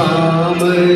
Come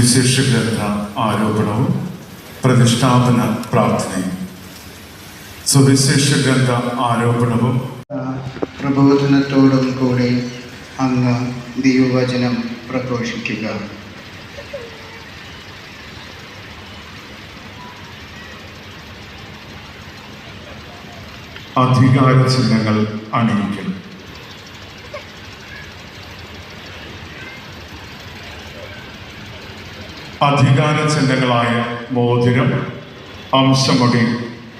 സുവിശേഷ ഗ്രന്ഥ ആരോപണവും പ്രതിഷ്ഠാപന പ്രാർത്ഥനയും. സുവിശേഷ ഗ്രന്ഥ ആരോപണവും പ്രബോധനത്തോടും കൂടി അങ്ങ് ദൈവവചനം പ്രഘോഷിക്കുക. അധികാര ചിഹ്നങ്ങൾ അണിയിക്കണം. അധികാര ചിഹ്നങ്ങളായ മോതിരം അംശമുടി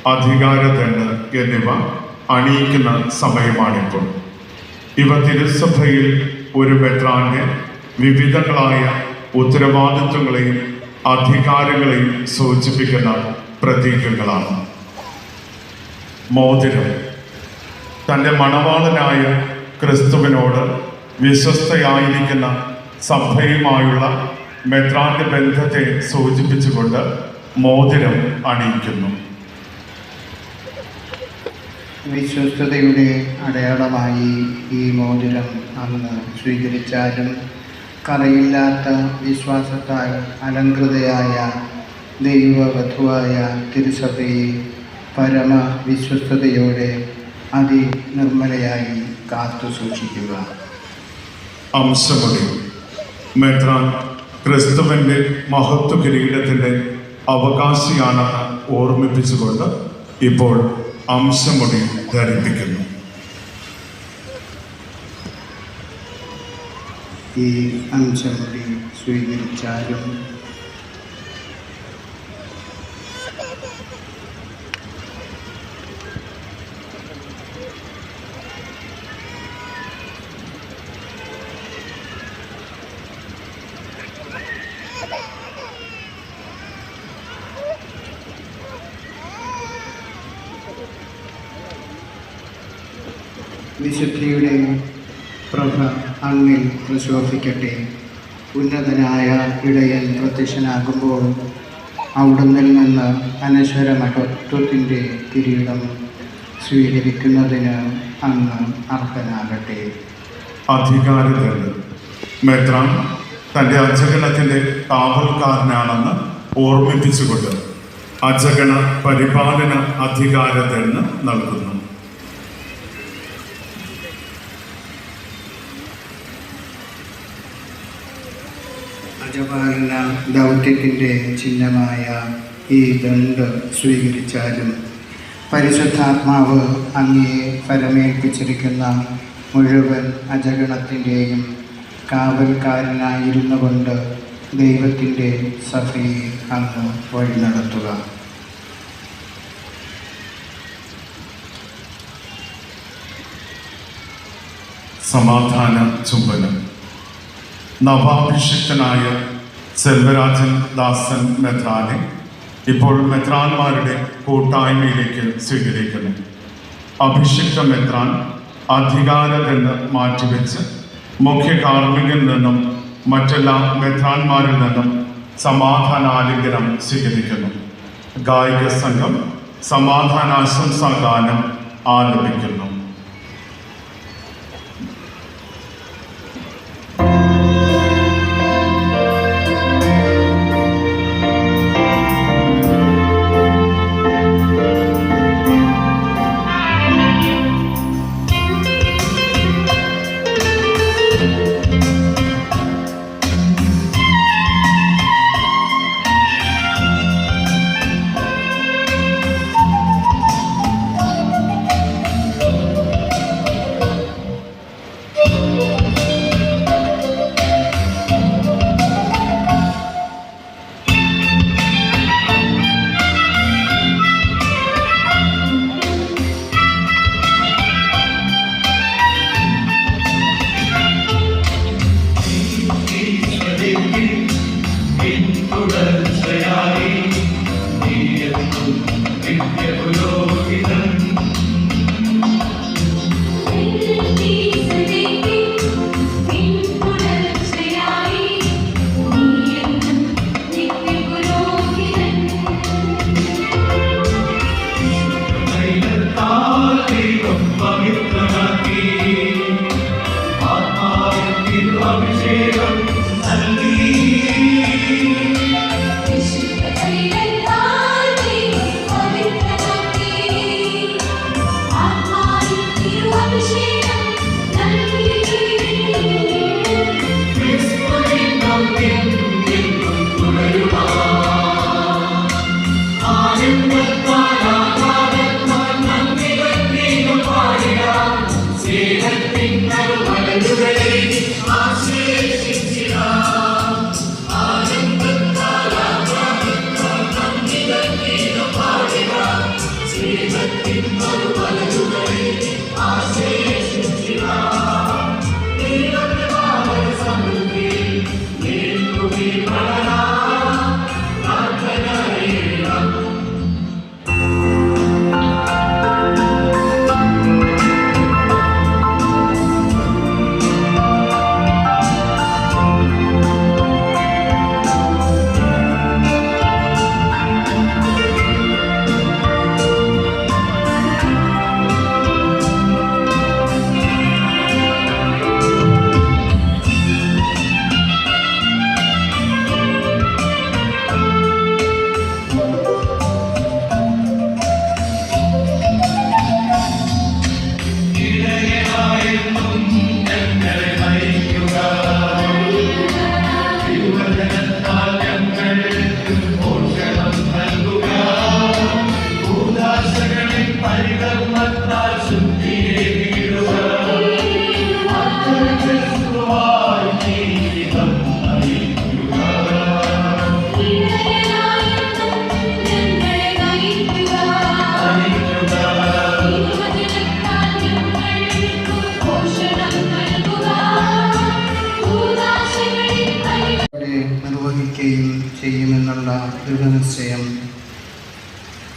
അധികാരതെണ്ണ് എന്നിവ അണിയിക്കുന്ന സമയമാണിപ്പോൾ. ഇവ തിരുസഭയിൽ ഒരു മെത്രാന്റെ വിവിധങ്ങളായ ഉത്തരവാദിത്വങ്ങളെയും അധികാരങ്ങളെയും സൂചിപ്പിക്കുന്ന പ്രതീകങ്ങളാണ്. മോതിരം. തന്റെ മണവാളനായ ക്രിസ്തുവിനോട് വിശ്വസ്തയായിരിക്കുന്ന സഭയുമായുള്ള മെത്രാന്റെ ബന്ധത്തെ സൂചിപ്പിച്ചുകൊണ്ട് മോതിരം അണിയിക്കുന്നു. വിശ്വസ്തയുടെ അടയാളമായി ഈ മോതിരം അന്ന് സ്വീകരിച്ചാലും കറയില്ലാത്ത വിശ്വാസത്താൽ അലങ്കൃതയായ ദൈവവധുവായ തിരുസഭയെ പരമ വിശ്വസ്തയോടെ അതിനിർമ്മലയായി കാത്തു സൂക്ഷിക്കുക അംശമണി മെത്രാൻ ക്രിസ്തുവിന്റെ മഹത്വ കിരീടത്തിന്റെ അവകാശിയാണെന്ന് ഓർമ്മിപ്പിച്ചുകൊണ്ട് ഇപ്പോൾ അംശമുടി ധരിപ്പിക്കുന്നു ഈ അംശമുടി സ്വീകരിച്ചാലും പ്രഭ അങ്ങിൽ പ്രശോഭിക്കട്ടെ. ഉന്നതനായ ഇടയൻ പ്രത്യക്ഷനാകുമ്പോൾ അവിടുന്നിൽ നിന്ന് അനശ്വരമഹത്വത്തിന്റെ കിരീടം സ്വീകരിക്കുന്നതിന് അങ്ങ് അർഹനാകട്ടെ. അധികാരത്തിൽ മെത്രാൻ തന്റെ അജഗണത്തിന്റെ കാവൽക്കാരനാണെന്ന് ഓർമ്മിപ്പിച്ചുകൊണ്ട് അജഗണ പരിപാലന അധികാരത്തിന് നൽകുന്നു. അജപാലന ദൗത്യത്തിന്റെ ചിഹ്നമായ ഈ ദണ്ട് സ്വീകരിച്ചാലും പരിശുദ്ധാത്മാവ് അങ്ങേ പരമേൽപ്പിച്ചിരിക്കുന്ന മുഴുവൻ അജഗണത്തിന്റെയും കാവൽക്കാരനായിരുന്നു കൊണ്ട് ദൈവത്തിന്റെ സഭയെ അങ്ങ് വഴി നടത്തുക. സമാധാന ചുംബനം. നവാഭിഷിക്തനായ സെൽവരാജൻ ദാസൻ മെത്രാനെ ഇപ്പോൾ മെത്രാന്മാരുടെ കൂട്ടായ്മയിലേക്ക് സ്വീകരിക്കുന്നു. അഭിഷിക്ത മെത്രാൻ അധികാരത്തിന് മാറ്റിവെച്ച് മുഖ്യ കാർമ്മികൻ നിന്നും മറ്റെല്ലാ മെത്രാന്മാരിൽ നിന്നും സമാധാനാലിംഗനം സ്വീകരിക്കുന്നു. ഗായിക സംഘം സമാധാനാശംസാ ഗാനം ആലപിക്കുന്നു.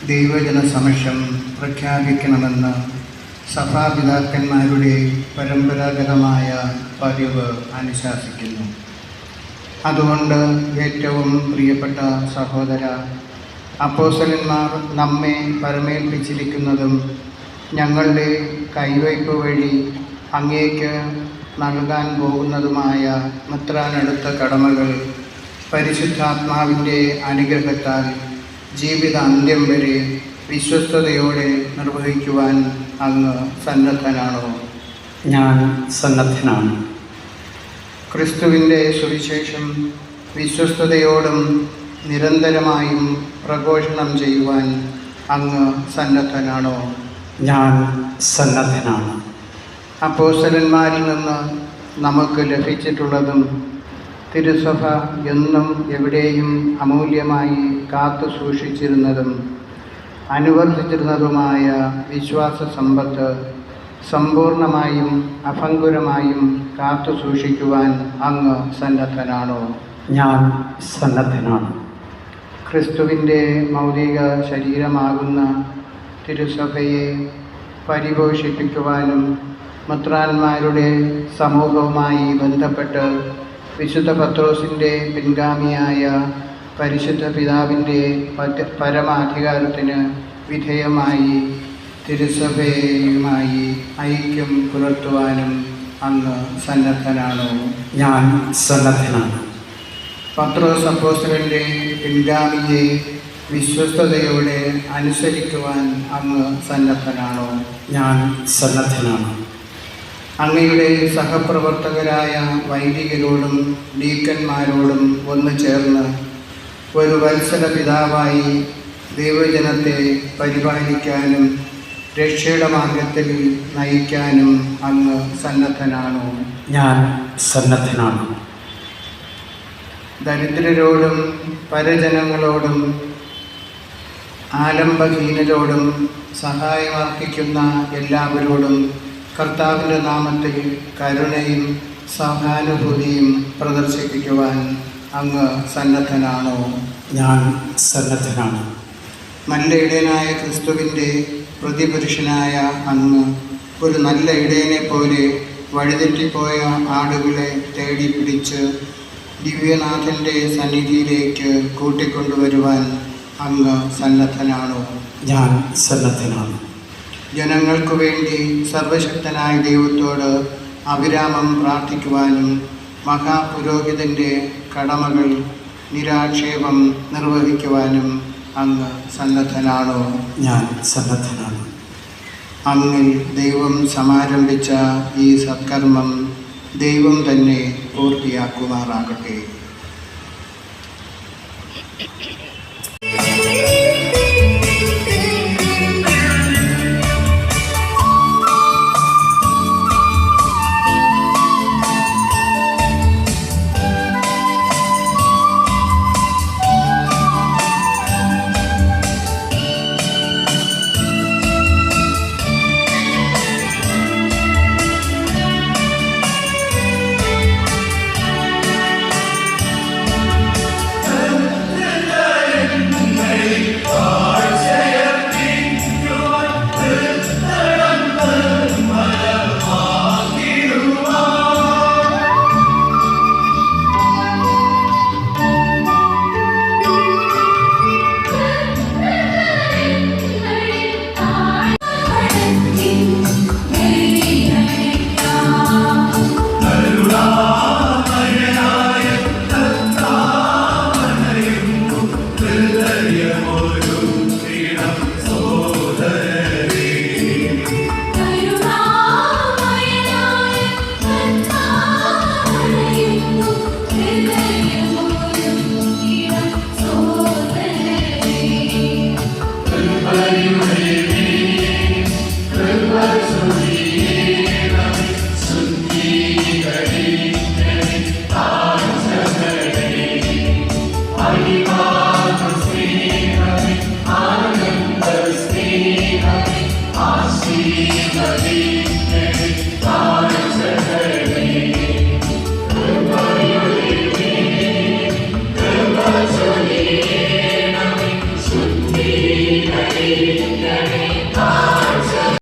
ദൈവജന സമക്ഷം പ്രഖ്യാപിക്കണമെന്ന് സഭാപിതാക്കന്മാരുടെ പരമ്പരാഗതമായ പതിവ് അനുശാസിക്കുന്നു. അതുകൊണ്ട് ഏറ്റവും പ്രിയപ്പെട്ട സഹോദര അപ്പോസലന്മാർ നമ്മെ പരമേൽപ്പിച്ചിരിക്കുന്നതും ഞങ്ങളുടെ കൈവയ്പ് വഴി അങ്ങേക്ക് നൽകാൻ പോകുന്നതുമായ മിത്രാനടുത്ത കടമകൾ പരിശുദ്ധാത്മാവിന്റെ അനുഗ്രഹത്താൽ ജീവിത അന്ത്യം വരെ വിശ്വസ്തയോടെ നിർവഹിക്കുവാൻ അങ്ങ് സന്നദ്ധനാണോ? ഞാൻ സന്നദ്ധനാണ്. ക്രിസ്തുവിന്റെ സുവിശേഷം വിശ്വസ്തയോടും നിരന്തരമായും പ്രഘോഷണം ചെയ്യുവാൻ അങ്ങ് സന്നദ്ധനാണോ? ഞാൻ സന്നദ്ധനാണ്. അപ്പോസ്തലന്മാരിൽ നിന്ന് നമുക്ക് ലഭിച്ചിട്ടുള്ളതും തിരുസഭ എന്നും എവിടെയും അമൂല്യമായി കാത്തു സൂക്ഷിച്ചിരുന്നതും അനുവർത്തിച്ചിരുന്നതുമായ വിശ്വാസ സമ്പത്ത് സമ്പൂർണമായും അഭംഗുരമായും കാത്തു സൂക്ഷിക്കുവാൻ അങ്ങ് സന്നദ്ധനാണോ? ഞാൻ സന്നദ്ധനാണ്. ക്രിസ്തുവിന്റെ മൗലിക ശരീരമാകുന്ന തിരുസഭയെ പരിപോഷിപ്പിക്കുവാനും മുത്രാന്മാരുടെ സമൂഹവുമായി ബന്ധപ്പെട്ട് വിശുദ്ധ പത്രോസിന്റെ പിൻഗാമിയായ പരിശുദ്ധ പിതാവിന്റെ പരമാധികാരത്തിന് വിധേയമായി തിരുസഭയുമായി ഐക്യം പുലർത്തുവാനും അന്ന് സന്നദ്ധനാണോ. ഞാൻ സന്നദ്ധനാണ്. പത്രോസ് അപ്പോസ്റ്റലിന്റെ പിൻഗാമിയെ വിശ്വസ്തയോടെ അനുസരിക്കുവാൻ അങ്ങ് സന്നദ്ധനാണോ. ഞാൻ സന്നദ്ധനാണ്. അങ്ങയുടെ സഹപ്രവർത്തകരായ വൈദികരോടും ഡീക്കന്മാരോടും ഒന്ന് ചേർന്ന് ഒരു വത്സര പിതാവായി ദൈവജനത്തെ പരിപാലിക്കാനും രക്ഷയുടെ മാർഗത്തിൽ നയിക്കാനും അങ്ങ് സന്നദ്ധനാണോ? ഞാൻ സന്നദ്ധനാണ്. ദരിദ്രരോടും പരജനങ്ങളോടും ആലംബഹീനരോടും സഹായമർപ്പിക്കുന്ന എല്ലാവരോടും കർത്താവിന്റെ നാമത്തിൽ കരുണയും സഹാനുഭൂതിയും പ്രദർശിപ്പിക്കുവാൻ അങ്ങ് സന്നദ്ധനാണോ? ഞാൻ സന്നദ്ധനാണ്. നല്ല ഇടയനായ ക്രിസ്തുവിന്റെ പ്രതിപുരുഷനായ അങ്ങ് ഒരു നല്ല ഇടയനെ പോലെ വഴിതെറ്റിപ്പോയ ആടുകളെ തേടി പിടിച്ച് ദിവ്യനാഥന്റെ സന്നിധിയിലേക്ക് കൂട്ടിക്കൊണ്ടുവരുവാൻ അങ്ങ് സന്നദ്ധനാണോ? ഞാൻ സന്നദ്ധനാണ്. ജനങ്ങൾക്കു വേണ്ടി സർവശക്തനായ ദൈവത്തോട് അവിരാമം പ്രാർത്ഥിക്കുവാനും മഹാപുരോഹിതന്റെ കടമകൾ നിരാക്ഷേപം നിർവഹിക്കുവാനും അങ്ങ് സന്നദ്ധനാണോ? ഞാൻ സന്നദ്ധനാണ്. അങ്ങിൽ ദൈവം സമാരംഭിച്ച ഈ സത്കർമ്മം ദൈവം തന്നെ പൂർത്തിയാക്കുമാറാകട്ടെ.